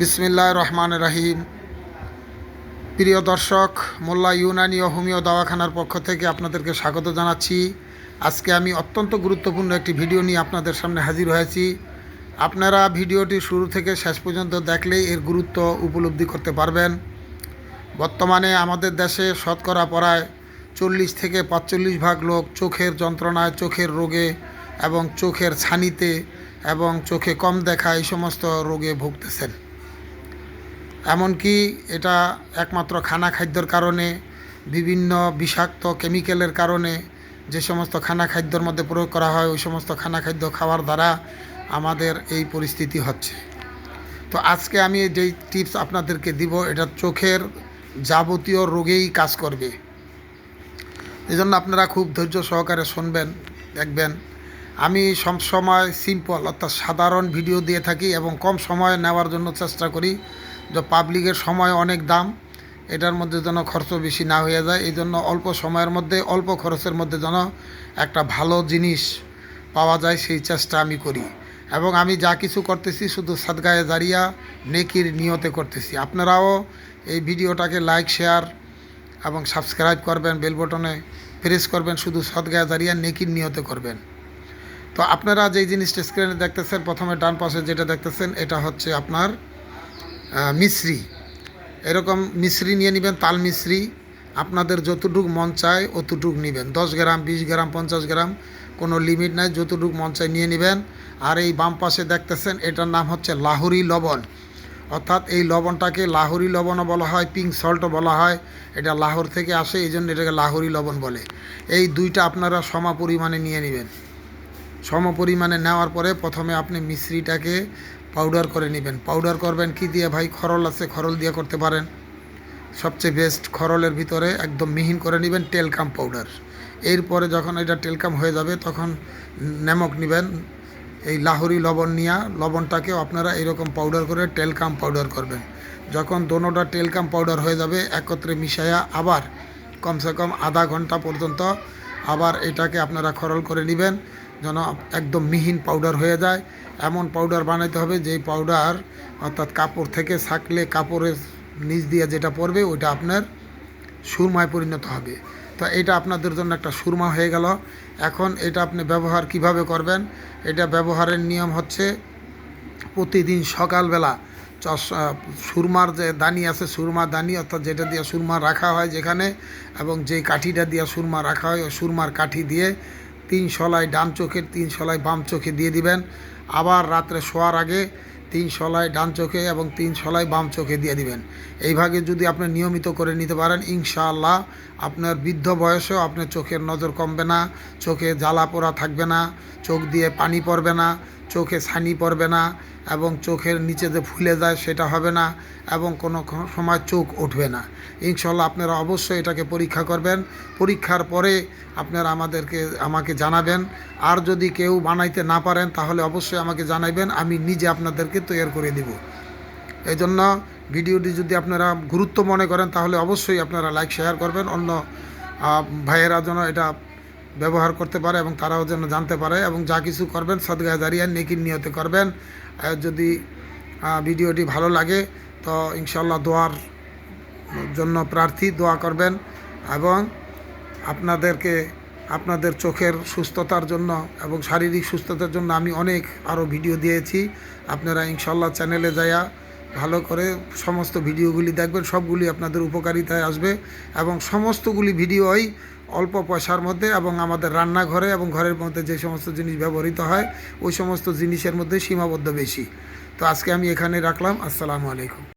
বিসমিল্লাহ রহমান রাহিম। প্রিয় দর্শক, মোল্লা ইউনানি ও হোমিও দাওয়াখানার পক্ষ থেকে আপনাদেরকে স্বাগত জানাচ্ছি। আজকে আমি অত্যন্ত গুরুত্বপূর্ণ একটি ভিডিও নিয়ে আপনাদের সামনে হাজির হয়েছি। আপনারা ভিডিওটি শুরু থেকে শেষ পর্যন্ত দেখলেই এর গুরুত্ব উপলব্ধি করতে পারবেন। বর্তমানে আমাদের দেশে শতকরা প্রায় চল্লিশ থেকে পাঁচচল্লিশ ভাগ লোক চোখের যন্ত্রণায়, চোখের রোগে এবং চোখের ছানিতে এবং চোখে কম দেখা এই সমস্ত রোগে ভুগতেছেন। এমনকি এটা একমাত্র খানা খাদ্যর কারণে, বিভিন্ন বিষাক্ত কেমিক্যালের কারণে যে সমস্ত খানা খাদ্যর মধ্যে প্রয়োগ করা হয়, ওই সমস্ত খানা খাদ্য খাওয়ার দ্বারা আমাদের এই পরিস্থিতি হচ্ছে। তো আজকে আমি যেই টিপস আপনাদেরকে দিব, এটা চোখের যাবতীয় রোগেই কাজ করবে। এই জন্য আপনারা খুব ধৈর্য সহকারে শুনবেন, দেখবেন। আমি সবসময় সিম্পল অর্থাৎ সাধারণ ভিডিও দিয়ে থাকি এবং কম সময় নেওয়ার জন্য চেষ্টা করি। যে পাবলিকের সময় অনেক দাম, এটার মধ্যে যেন খরচ বেশি না হয়ে যায়, এই জন্য অল্প সময়ের মধ্যে, অল্প খরচের মধ্যে যেন একটা ভালো জিনিস পাওয়া যায়, সেই চেষ্টা আমি করি। এবং আমি যা কিছু করতেছি শুধু সাদগায়ে জারিয়া নেকির নিয়তে করতেছি। আপনারাও এই ভিডিওটাকে লাইক শেয়ার এবং সাবস্ক্রাইব করবেন বেল বটনে প্রেস করবেন, শুধু সদগায়ে জারিয়া নেকির নিয়তে করবেন। তো আপনারা যেই জিনিসটা স্ক্রিনে দেখতেছেন, প্রথমে ডান পাশে যেটা দেখতেছেন, এটা হচ্ছে আপনার মিশ্রি। এরকম মিশ্রি নিয়ে নেবেন, তাল মিশ্রি। আপনাদের যতটুক মন চায় অতটুক নেবেন। দশ গ্রাম, বিশ গ্রাম, পঞ্চাশ গ্রাম, কোনো লিমিট নাই, যতটুক মন চায় নিয়ে নেবেন। আর এই বাম পাশে দেখতেছেন, এটার নাম হচ্ছে লাহুরি লবণ। অর্থাৎ এই লবণটাকে লাহুরি লবণও বলা হয়, পিঙ্ক সল্টও বলা হয়। এটা লাহোর থেকে আসে, এই জন্য এটাকে লাহুরি লবণ বলে। এই দুইটা আপনারা সম পরিমাণে নিয়ে নেবেন। সম পরিমাণে নেওয়ার পরে প্রথমে আপনি মিশ্রিটাকে পাউডার করে নেবেন। পাউডার করবেন কি দিয়ে ভাই? খরল আছে, খরল দিয়ে করতে পারেন। সবচেয়ে বেস্ট খরলের ভিতরে একদম মিহিন করে নেবেন টেলকাম পাউডার এরপরে যখন এটা টেলকাম হয়ে যাবে, তখন নেমক নেবেন। এই লাহরি লবণ নিয়া, লবণটাকেও আপনারা এরকম পাউডার করে টেলকাম পাউডার করবেন। যখন দোনোটা টেলকাম পাউডার হয়ে যাবে, একত্রে মিশাইয়া আবার কমসে কম আধা ঘণ্টা পর্যন্ত আবার এটাকে আপনারা খরল করে নেবেন, যেন একদম মিহিন পাউডার হয়ে যায়। এমন পাউডার বানাইতে হবে, যেই পাউডার অর্থাৎ কাপড় থেকে ছাকলে কাপড়ের নিচ দিয়ে যেটা পড়বে, ওইটা আপনার সুরমায় পরিণত হবে। তো এটা আপনাদের জন্য একটা সুরমা হয়ে গেল। এখন এটা আপনি ব্যবহার কীভাবে করবেন? এটা ব্যবহারের নিয়ম হচ্ছে প্রতিদিন সকালবেলা চস সুরমার যে দানি আছে, সুরমা দানি, অর্থাৎ যেটা দিয়ে সুরমা রাখা হয় যেখানে, এবং যেই কাঠিটা দিয়ে সুরমা রাখা হয়, ওই সুরমার কাঠি দিয়ে তিন সলায় ডান চোখের, তিন সলায় বাম চোখে দিয়ে দিবেন। আবার রাত্রে শোয়ার আগে তিন সলায় ডান চোখে এবং তিন সলায় বাম চোখে দিয়ে দিবেন। এইভাবে যদি আপনি নিয়মিত করে নিতে পারেন, ইনশাআল্লাহ আপনার বৃদ্ধ বয়সেও আপনার চোখের নজর কমবে না, চোখে জ্বালা পোড়া থাকবে না, চোখ দিয়ে পানি পড়বে না চোখে ছানি পড়বে না এবং চোখের নিচে যে ফুলে যায় সেটা হবে না এবং কোনো সময় চোখ উঠবে না। ইনশাল্লাহ আপনারা অবশ্যই এটাকে পরীক্ষা করবেন। পরীক্ষার পরে আপনারা আমাদেরকে, আমাকে জানাবেন। আর যদি কেউ বানাইতে না পারেন, তাহলে অবশ্যই আমাকে জানাইবেন। আমি নিজে আপনাদেরকে তৈরি করে দিব। এই জন্য ভিডিওটি যদি আপনারা গুরুত্ব মনে করেন, তাহলে অবশ্যই আপনারা লাইক, শেয়ার করবেন। অন্য ভাইয়েরা যেন এটা ব্যবহার করতে পারে এবং তারাও যেন জানতে পারে এবং যা কিছু করবেন, সদগায় দাঁড়িয়ে নেকির নিয়তে করবেন। যদি ভিডিওটি ভালো লাগে, তো ইনশাল্লাহ দোয়ার জন্য প্রার্থী দোয়া করবেন এবং আপনাদেরকে, আপনাদের চোখের সুস্থতার জন্য এবং শারীরিক সুস্থতার জন্য আমি অনেক আরও ভিডিও দিয়েছি। আপনারা ইনশাল্লাহ চ্যানেলে যায়া ভালো করে সমস্ত ভিডিওগুলি দেখবেন, সবগুলি আপনাদের উপকারিতায় আসবে এবং সমস্তগুলি ভিডিওই অল্প পয়সার মধ্যে এবং আমাদের রান্নাঘরে এবং ঘরের মধ্যে যে সমস্ত জিনিস ব্যবহৃত হয়, ওই সমস্ত জিনিসের মধ্যে সীমাবদ্ধ বেশি। তো আজকে আমি এখানে রাখলাম। আসসালামু আলাইকুম।